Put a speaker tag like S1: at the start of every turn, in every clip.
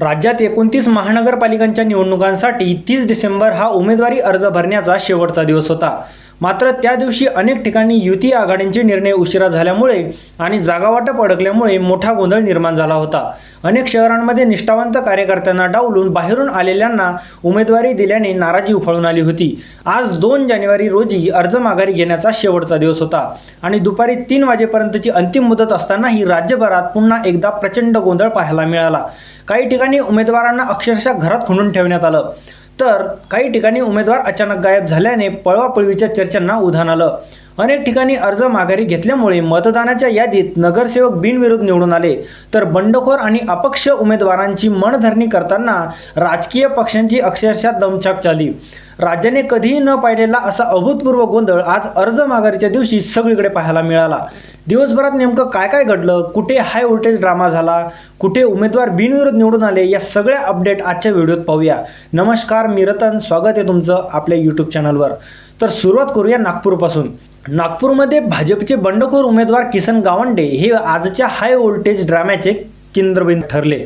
S1: राज्यात एकोणतीस महानगरपालिकांच्या निवडणुकांसाठी तीस डिसेंबर हा उमेदवारी अर्ज भरण्याचा शेवटचा दिवस होता. मात्र त्या दिवशी अनेक ठिकाणी युती आघाडींचे निर्णय उशिरा झाल्यामुळे आणि जागावाटप अडकल्यामुळे मोठा गोंधळ निर्माण झाला होता. अनेक शहरांमध्ये निष्ठावंत कार्यकर्त्यांना डावलून बाहेरून आलेल्यांना उमेदवारी दिल्याने नाराजी उफाळून आली होती. आज दोन जानेवारी रोजी अर्ज माघारी घेण्याचा शेवटचा दिवस होता आणि दुपारी तीन वाजेपर्यंतची अंतिम मुदत असतानाही राज्यभरात पुन्हा एकदा प्रचंड गोंधळ पाहायला मिळाला. काही ठिकाणी उमेदवारांना अक्षरशः घरात खुंडून ठेवण्यात आलं. तर काही ठिकाणी उमेदवार अचानक गायब झाल्याने पळवापळवीच्या चर्चांना उधाण आलं. अनेक ठिकाणी अर्ज माघारी घेतल्यामुळे मतदानाच्या यादीत नगरसेवक बिनविरोध निवडून आले. तर बंडखोर आणि अपक्ष उमेदवारांची मनधरणी करताना राजकीय पक्षांची अक्षरशः दमछाक झाली. राज्याने कधीही न पाहिलेला असा अभूतपूर्व गोंधळ आज अर्ज माघारीच्या दिवशी सगळीकडे पाहायला मिळाला. दिवसभरात नेमकं काय काय घडलं? कुठे हाय व्होल्टेज ड्रामा झाला? कुठे उमेदवार बिनविरोध निवडून आले? या सगळ्या अपडेट आजच्या व्हिडिओत पाहूया. नमस्कार मी रतन. स्वागत आहे तुमचं आपल्या यूट्यूब चॅनलवर तर सुरुवात करूया नागपूरपासून. नागपूरमध्ये भाजपचे बंडखोर उमेदवार किसन गावंडे हे आजच्या हाय व्होल्टेज ड्राम्याचे केंद्रबिंदू ठरले.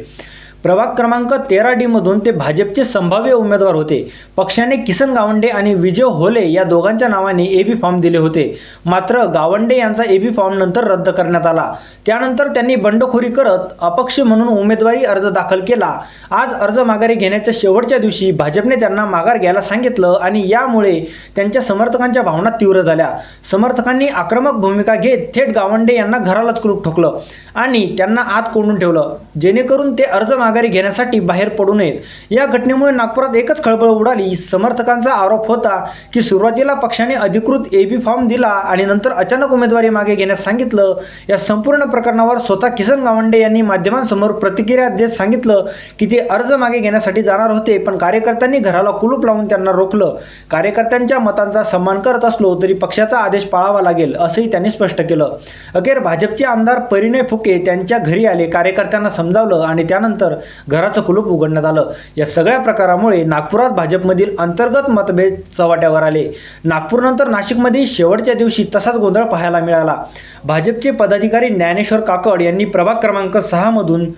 S1: प्रभाग क्रमांक तेरा डीमधून ते भाजपचे संभाव्य उमेदवार होते. पक्षाने किसन गावंडे आणि विजय होले या दोघांच्या नावाने ए बी फॉर्म दिले होते. मात्र गावंडे यांचा ए बी फॉर्म नंतर रद्द करण्यात आला. त्यानंतर त्यांनी बंडखोरी करत अपक्ष म्हणून उमेदवारी अर्ज दाखल केला. आज अर्ज माघारी घेण्याच्या शेवटच्या दिवशी भाजपने त्यांना माघार घ्यायला सांगितलं आणि यामुळे त्यांच्या समर्थकांच्या भावना तीव्र झाल्या. समर्थकांनी आक्रमक भूमिका घेत थेट गावंडे यांना घरालाच कुलूप ठोकलं आणि त्यांना आत कोंडून ठेवलं. जेणेकरून ते अर्ज माघारी घेण्यासाठी बाहेर पडू नयेत. या घटनेमुळे नागपुरात एकच खळबळ उडाली. समर्थकांचा आरोप होता की सुरुवातीला पक्षाने अधिकृत ए बी फॉर्म दिला आणि नंतर अचानक उमेदवारी मागे घेण्यास सांगितलं. या संपूर्ण प्रकरणावर स्वतः किसन गावंडे यांनी माध्यमांसमोर प्रतिक्रिया देत सांगितलं की ते अर्ज मागे घेण्यासाठी जाणार होते पण कार्यकर्त्यांनी घराला कुलूप लावून त्यांना रोखलं. कार्यकर्त्यांच्या मतांचा सन्मान करत असलो तरी पक्षाचा आदेश पाळावा लागेल असंही त्यांनी स्पष्ट केलं. अखेर भाजपचे आमदार परिणय फुके त्यांच्या घरी आले. कार्यकर्त्यांना समजावलं आणि त्यानंतर घराचं कुलूप उघडण्यात आलं. या सगळ्या प्रकारामुळे नागपुरात भाजपमधील अंतर्गत मतभेद चव्हाट्यावर आले. नागपूरनंतर नाशिकमध्ये शेवटच्या दिवशी तसाच गोंधळ पाहायला मिळाला. भाजपचे पदाधिकारी ज्ञानेश्वर काकड यांनी प्रभाग क्रमांक सहामधून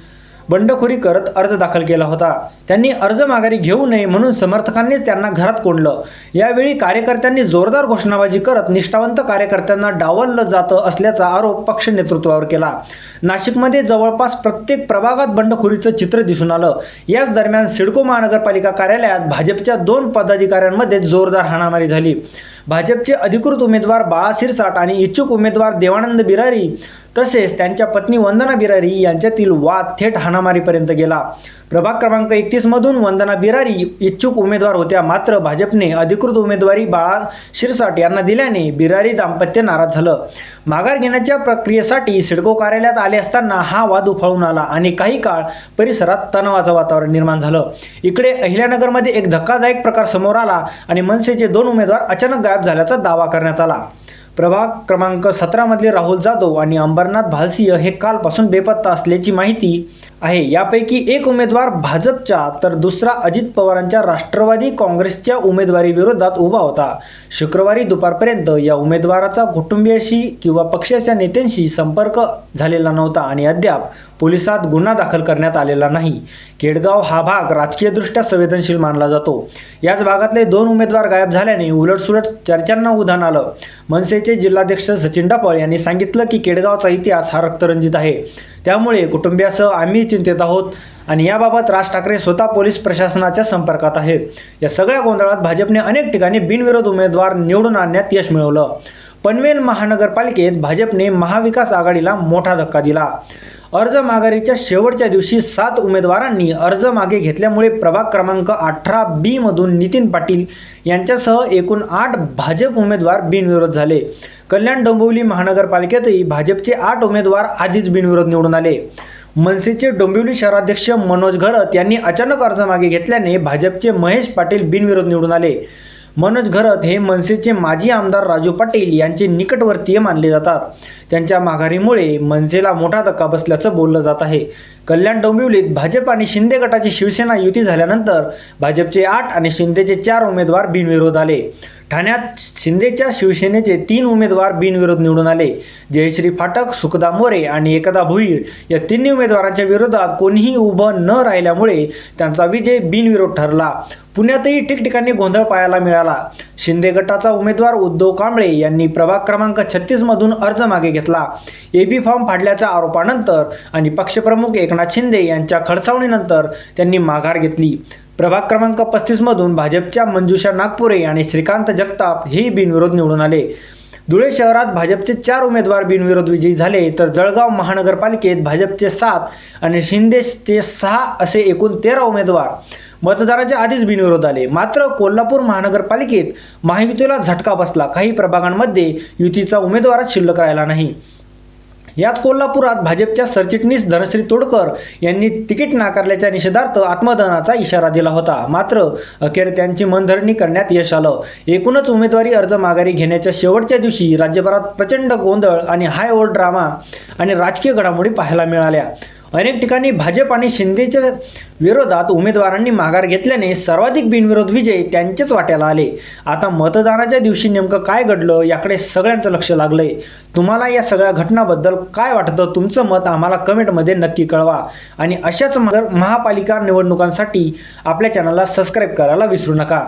S1: बंडखोरी करत अर्ज दाखल केला होता. त्यांनी अर्ज माघारी घेऊ नये म्हणून समर्थकांनीच त्यांना घरात कोंडलं. यावेळी कार्यकर्त्यांनी जोरदार घोषणाबाजी करत निष्ठावंत कार्यकर्त्यांना डावललं जातं असल्याचा आरोप पक्ष नेतृत्वावर केला. नाशिकमध्ये जवळपास प्रत्येक प्रभागात बंडखोरीचं चित्र दिसून आलं. याच दरम्यान सिडको महानगरपालिका कार्यालयात भाजपच्या दोन पदाधिकाऱ्यांमध्ये जोरदार हाणामारी झाली. भाजपचे अधिकृत उमेदवार बाळा सिरसाट आणि इच्छुक उमेदवार देवानंद बिरारी तसेच त्यांच्या पत्नी वंदना बिरारी यांच्यातील वाद थेट महामारीपर्यंत गेला. प्रभाग क्रमांक एकतीसमधून वंदना बिरारी इच्छुक उमेदवार होत्या. मात्र भाजपने अधिकृत उमेदवारी बाळा शिरसाट यांना दिल्याने बिरारी दाम्पत्य नाराज झालं. माघार घेण्याच्या प्रक्रियेसाठी सिडको कार्यालयात आले असताना हा वाद उफाळून आला आणि काही काळ परिसरात तणावाचं वातावरण निर्माण झालं. इकडे अहिल्यानगरमध्ये एक धक्कादायक प्रकार समोर आला आणि मनसेचे दोन उमेदवार अचानक गायब झाल्याचा दावा करण्यात आला. प्रभाग क्रमांक सतरामधले राहुल जाधव आणि अंबरनाथ भालसिंह हे कालपासून बेपत्ता असल्याची माहिती आहे. यापैकी एक उमेदवार भाजपच्या तर दुसरा अजित पवारांच्या राष्ट्रवादी काँग्रेसच्या उमेदवारीविरोधात उभा होता. शुक्रवारी दुपारपर्यंत या उमेदवाराचा कुटुंबियाशी किंवा पक्षाच्या नेत्यांशी संपर्क झालेला नव्हता आणि अद्याप पोलिसात गुन्हा दाखल करण्यात आलेला नाही. केडगाव हा भाग राजकीयदृष्ट्या संवेदनशील मानला जातो. याच भागातले दोन उमेदवार गायब झाल्याने उलटसुलट चर्चांना उधाण आलं. मनसेचे जिल्हाध्यक्ष सचिन डापळ यांनी सांगितलं की केडगावचा इतिहास हा रक्तरंजित आहे. त्यामुळे कुटुंबियासह आम्ही चिंतेत आहोत. आणि याबाबत राज ठाकरे स्वतः पोलीस प्रशासनाच्या संपर्कात आहेत. या सगळ्या गोंधळात भाजपने अनेक ठिकाणी बिनविरोध उमेदवार निवडून आणण्यात यश मिळवलं. पनवेल महानगरपालिकेत भाजपने महाविकास आघाडीला मोठा धक्का दिला. अर्ज माघारीच्या शेवटच्या दिवशी सात उमेदवारांनी अर्ज मागे घेतल्यामुळे प्रभाग क्रमांक अठरा बी मधून नितीन पाटील यांच्यासह एकूण आठ भाजप उमेदवार बिनविरोध झाले. कल्याण डोंबिवली महानगरपालिकेतही भाजपचे आठ उमेदवार आधीच बिनविरोध निवडून आले. मनसेचे डोंबिवली शहराध्यक्ष मनोज घरत यांनी अचानक अर्ज मागे घेतल्याने भाजपचे महेश पाटील बिनविरोध निवडून आले. मनोज घरत हे मनसेचे माजी आमदार राजू पाटील यांचे निकटवर्तीय मानले जातात. त्यांच्या माघारीमुळे मनसेला मोठा धक्का बसल्याचं बोललं जात आहे. कल्याण डोंबिवलीत भाजप आणि शिंदे गटाची शिवसेना युती झाल्यानंतर भाजपचे आठ आणि शिंदेचे चार उमेदवार बिनविरोध आले. ठाण्यात शिंदेच्या शिवसेनेचे तीन उमेदवार बिनविरोध निवडून आले. जयश्री फाटक सुखदा मोरे आणि एकदा भुईर या तिन्ही उमेदवारांच्या विरोधात कोणीही उभं न राहिल्यामुळे त्यांचा विजय बिनविरोध ठरला. पुण्यातही ठिकठिकाणी गोंधळ पाहायला मिळाला. शिंदे गटाचा उमेदवार उद्धव कांबळे यांनी प्रभाग क्रमांक छत्तीसमधून अर्ज मागे घेतला. एबी फॉर्म फाडल्याच्या आरोपानंतर आणि पक्षप्रमुख एकनाथ शिंदे यांच्या खडसावणीनंतर त्यांनी माघार घेतली. प्रभाग क्रमांक पस्तीसमधून भाजपच्या मंजुषा नागपुरे आणि श्रीकांत जगताप हे बिनविरोध निवडून आले. धुळे शहरात भाजपचे चार उमेदवार बिनविरोध विजयी झाले तर जळगाव महानगरपालिकेत भाजपचे सात आणि शिंदेचे सहा असे एकूण तेरा उमेदवार मतदाराच्या आधीच बिनविरोध आले. मात्र कोल्हापूर महानगरपालिकेत महायुतीला झटका बसला. काही प्रभागांमध्ये युतीचा उमेदवारच शिल्लक राहिला नाही. यात कोल्हापुरात भाजपच्या सरचिटणीस धनश्री तोडकर यांनी तिकीट नाकारल्याच्या निषेधार्थ आत्मदहनाचा इशारा दिला होता. मात्र अखेर त्यांची मनधरणी करण्यात यश आलं. एकूणच उमेदवारी अर्ज माघारी घेण्याच्या शेवटच्या दिवशी राज्यभरात प्रचंड गोंधळ आणि हाय ओव्हर ड्रामा आणि राजकीय घडामोडी पाहायला मिळाल्या. अनेक ठिकाणी भाजप आणि शिंदेच्या विरोधात उमेदवारांनी माघार घेतल्याने सर्वाधिक बिनविरोध विजय त्यांचेच वाट्याला आले. आता मतदानाच्या दिवशी नेमकं काय घडलं याकडे सगळ्यांचं लक्ष लागलं आहे तुम्हाला या सगळ्या घटनाबद्दल काय वाटतं तुमचं मत आम्हाला कमेंटमध्ये नक्की कळवा. आणि अशाच मगर महापालिका निवडणुकांसाठी आपल्या चॅनलला सबस्क्राईब करायला विसरू नका.